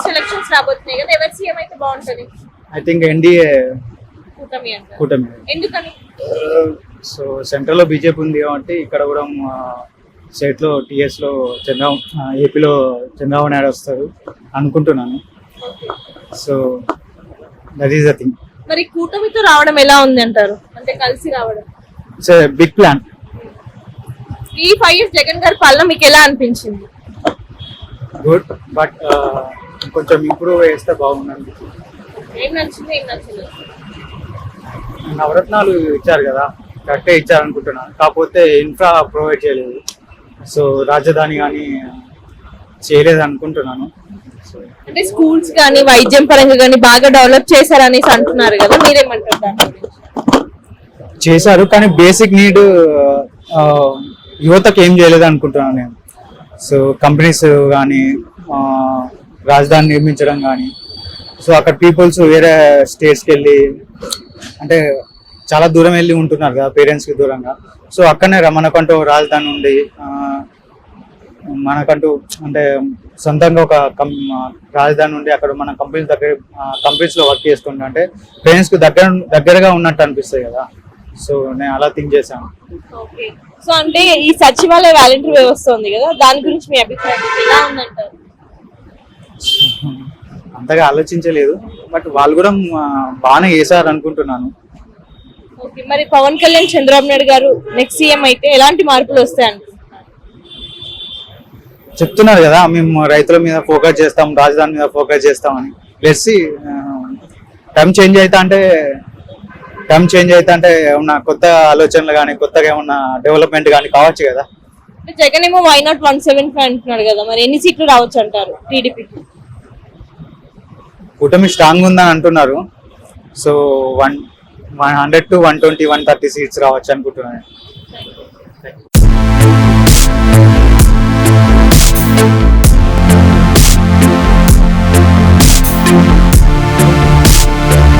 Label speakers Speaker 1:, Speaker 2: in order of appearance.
Speaker 1: Next elections రాబోతున్నాయి కదా ఎవరు సీఎం అయితే బాగుంటది?
Speaker 2: ఐ థింక్ ఎన్డీఏ
Speaker 1: కూటమి అంటారు.
Speaker 2: కూటమి.
Speaker 1: ఎందుకని?
Speaker 2: సో సెంట్రల్లో బీజేపీ ఉంది కాబట్టి ఇక్కడ కూడా స్టేట్లో టీఎస్లో చంద్రబాబు ఏపీలో చంద్రబాబు నాయుడు వస్తారు అనుకుంటున్నాను. So that is the thing
Speaker 1: మరి కూటమితో రావడం ఎలా ఉంది అంటారు? అంటే కలిసి రావడం.
Speaker 2: ఇట్స్ బిగ్ ప్లాన్
Speaker 1: ఈ ఫైవ్ ఇయర్స్ జగన్ గారి పాలన మీకు ఎలా అనిపించింది?
Speaker 2: గుడ్ బట్ కొంచెం ఇంప్రూవ్ చేస్తే బాగుందండి.
Speaker 1: ఏం నచ్చింది ఏం నచ్చలేదు?
Speaker 2: నవరత్నాలు ఇచ్చారు కదా కరెక్టే ఇచ్చారు అనుకుంటున్నాను కాకపోతే ఇన్ఫ్రా ప్రొవైడ్ చేయలేదు. సో రాజధాని కానీ చేయలేదు అనుకుంటున్నాను.
Speaker 1: అంటే స్కూల్స్ కానీ వైద్యం పరంగా కానీ బాగా డెవలప్ చేశారనేసి అంటున్నారు కదా మీరేమంటారు
Speaker 2: చేశారు కానీ బేసిక్ నీడ్ యువతకు ఏం చేయలేదు అనుకుంటున్నాను నేను. సో కంపెనీస్ కానీ రాజధాని నిర్మించడం కానీ సో అక్కడ పీపుల్స్ వేరే స్టేట్స్కి వెళ్ళి అంటే చాలా దూరం వెళ్ళి ఉంటున్నారు కదా పేరెంట్స్కి దూరంగా. సో అక్కడనే మనకంటూ రాజధాని ఉండి ఆ, మనకంటూ అంటే సొంతంగా ఒక కం రాజధాని ఉండి అక్కడ మన కంపెనీ దగ్గర కంపెనీస్లో వర్క్ చేసుకుంటా అంటే పేరెంట్స్కి దగ్గర దగ్గరగా ఉన్నట్టు అనిపిస్తుంది కదా. సో నేను అలా థింక్ చేశాను.
Speaker 1: సో అంటే ఈ సచివాలయ వాలంటీర్ వ్యవస్థ ఉంది కదా దాని గురించి మీ అభిప్రాయం ఎలా ఉందంటారు?
Speaker 2: అంతగా ఆలోచించలేదు బట్ వాళ్ళు కూడా బాగానే చేశారు అనుకుంటున్నాను
Speaker 1: ఓకే మరి పవన్ కళ్యాణ్ చంద్రబాబు నాయుడు గారు నెక్స్ట్ సీఎం అయితే ఎలాంటి మార్పులు వస్తాయి అనుకుంటున్నారు
Speaker 2: చెప్తున్నారు కదా మేము రైతుల మీద ఫోకస్ చేస్తాం రాజధాని మీద ఫోకస్ చేస్తామని లెట్సి టైం చేంజ్ అవుతా అంటే టైం చేంజ్ అవుతా అంటే ఏమన్నా కొత్త ఆలోచనలు కానీ కొత్తగా ఏమన్నా డెవలప్మెంట్ కానీ కావచ్చు కదా.
Speaker 1: జగన్ ఏమో why not one seven five అంటున్నాడు కదా మరి ఎన్ని సీట్లు రావచ్చు అంటారు టీడీపీకి
Speaker 2: కూటమి స్ట్రాంగ్ ఉందని అంటున్నారు. So one one hundred to one twenty one thirty seats రావచ్చు అనుకుంటున్నాను.